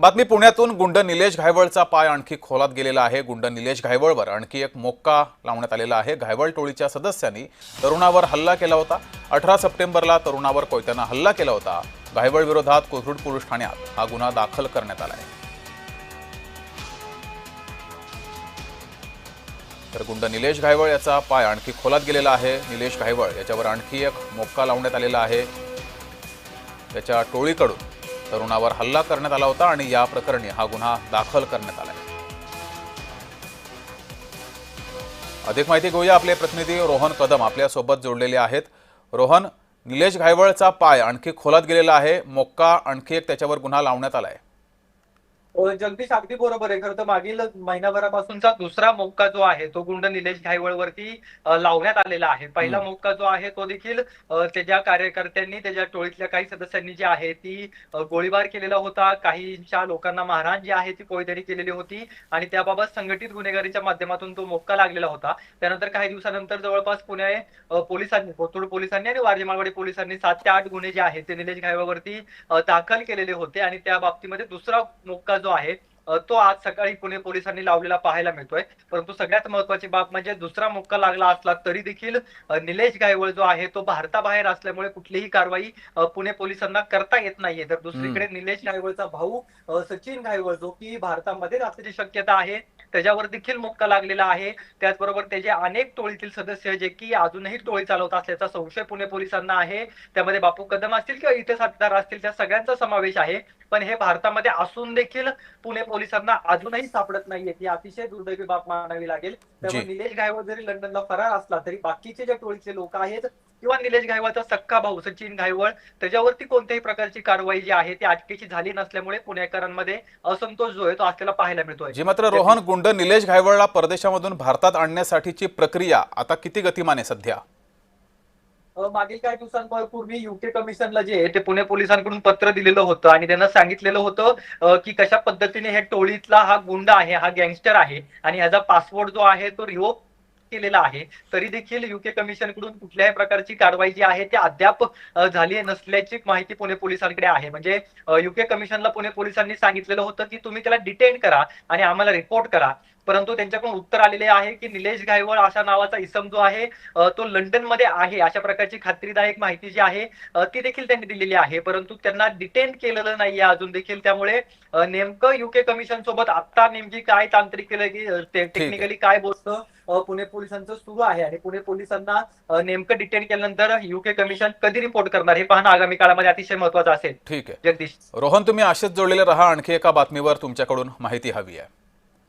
बातमी पुण्यातून. गुंड निलेश घायवळचा पाय आणखी खोलात गेलेला आहे. गुंड निलेश घायवळवर आणखी एक मोक्का लावण्यात आलेला आहे. घायवळ टोळीच्या सदस्यांनी तरुणावर हल्ला केला होता. अठरा सप्टेंबरला तरुणावर कोयत्यानं हल्ला केला होता. घायवळ विरोधात कोथरूड पोलीस ठाण्यात हा गुन्हा दाखल करण्यात आला आहे तर गुंड निलेश घायवळ याचा पाय आणखी खोलात गेलेला आहे. निलेश घायवळ याच्यावर आणखी एक मोक्का लावण्यात आलेला आहे. त्याच्या टोळीकडून तरुणावर हल्ला करण्यात आला होता आणि या प्रकरणी हा गुन्हा दाखल करण्यात आला आहे. अधिक माहिती घेऊया आपले प्रतिनिधी रोहन कदम आपल्यासोबत जोडलेले आहेत. रोहन निलेश घायवळचा पाय आणखी खोलात गेलेला आहे. मोक्का आणखी एक त्याच्यावर गुन्हा लावण्यात आला आहे जगदीश अगदी बरोबर आहे. खरं तर मागील महिनाभरापासूनचा दुसरा मोक्का जो आहे तो गुंड निलेश घायवळवरती अ, लावण्यात आलेला आहे. पहिला. मोक्का जो आहे तो देखील त्याच्या कार्यकर्त्यांनी त्याच्या टोळीतल्या काही सदस्यांनी जे आहे ती गोळीबार केलेला होता. काहींच्या लोकांना मारहाण जी आहे ती कोयदरी केलेली होती आणि त्याबाबत संघटित गुन्हेगारीच्या माध्यमातून तो मोक्का लागलेला होता. त्यानंतर काही दिवसानंतर जवळपास पुणे पोलिसांनी कोथरूड पोलिसांनी आणि वारजेमाळवाडी पोलिसांनी सात ते आठ गुन्हे जे आहेत ते निलेश घायवळवरती दाखल केलेले होते आणि त्या बाबतीमध्ये दुसरा मोक्का जो आहे तो आज सकाळी पुणे पोलिसांनी लावलेला पाहायला मिळतोय. परंतु सगळ्यात महत्वाची बाब म्हणजे दुसरा मोक्का लागला असला तरी देखील निलेश गायवळ जो आहे तो भारताबाहेर असल्यामुळे कुठलीही कारवाई पुणे पोलिसांना करता येत नाहीये. तर दुसरीकडे निलेश गायवळचा भाऊ सचिन गायवळ जो की भारतामध्ये असण्याची शक्यता आहे. त्याच्यावर देखील मोक्का लागलेला आहे. त्याचबरोबर त्याचे अनेक टोळीतील सदस्य जे की अजूनही टोळी चालवत असल्याचा संशय पुणे पोलिसांना आहे. त्यामध्ये बापू कदम असतील किंवा इतर साथीदार असतील त्या सगळ्यांचा समावेश आहे. पण हे भारतामध्ये असून देखील पुणे पोलिसांना अजूनही सापडत नाहीये ही अतिशय दुर्दैवी बाब मानावी लागेल. त्यामुळे. निलेश घायवळ जरी लंडनला फरार असला तरी बाकीचे जे टोळीचे लोक आहेत किंवा निलेश घायवळचा सक्का भाऊ सचिन घायवळ त्याच्यावरती कोणत्याही प्रकारची कारवाई जी आहे ती अटकेची झाली नसल्यामुळे पुणेकरांमध्ये असंतोष जो आहे तो असलेला पाहायला मिळतोय. जी मात्र रोहन गुंड निलेश घायवळला परदेशामधून भारतात आणण्यासाठीची प्रक्रिया आता किती गतिमान आहे सध्या मागील काही दिवसांपूर्वी युके कमिशनला जे ते पुणे पोलिसांकडून पत्र दिलेलं होतं आणि त्यांना सांगितलेलं होतं की कशा पद्धतीने हे टोळीतला हा गुंड आहे हा गँगस्टर आहे आणि ह्याचा पासपोर्ट जो आहे तो रिवोक केलेला आहे. तरी देखील युके कमिशनकडून कुठल्याही प्रकारची कारवाई जी आहे ती अद्याप झाली नसल्याची माहिती पुणे पोलिसांकडे आहे. म्हणजे युके कमिशनला पुणे पोलिसांनी सांगितलेलं होतं की तुम्ही त्याला डिटेन करा आणि आम्हाला रिपोर्ट करा. परंतु त्यांच्याकडून उत्तर आलेले आहे की निलेश घायवळ अशा नावाचा इसम जो आहे तो लंडनमध्ये आहे. अशा प्रकारची खात्रीदायक माहिती जी आहे ती देखील त्यांनी दिलेली आहे. परंतु त्यांना डिटेन केलेलं नाहीये अजून देखील. त्यामुळे नेमकं युके कमिशन सोबत आता नेमकी काय तांत्रिक केलं की टेक्निकली काय अ, पुणे पोलिसांचं सुरू आहे. आणि पुणे पोलिसांना नेमकं डिटेन केल्यानंतर युके कमिशन कधी रिपोर्ट करणार हे पाहणं आगामी काळामध्ये अतिशय महत्वाचं असेल. ठीक आहे. जगदीश. रोहन तुम्ही असेच जोडलेले राहा. आणखी एका बातमीवर तुमच्याकडून माहिती हवी आहे.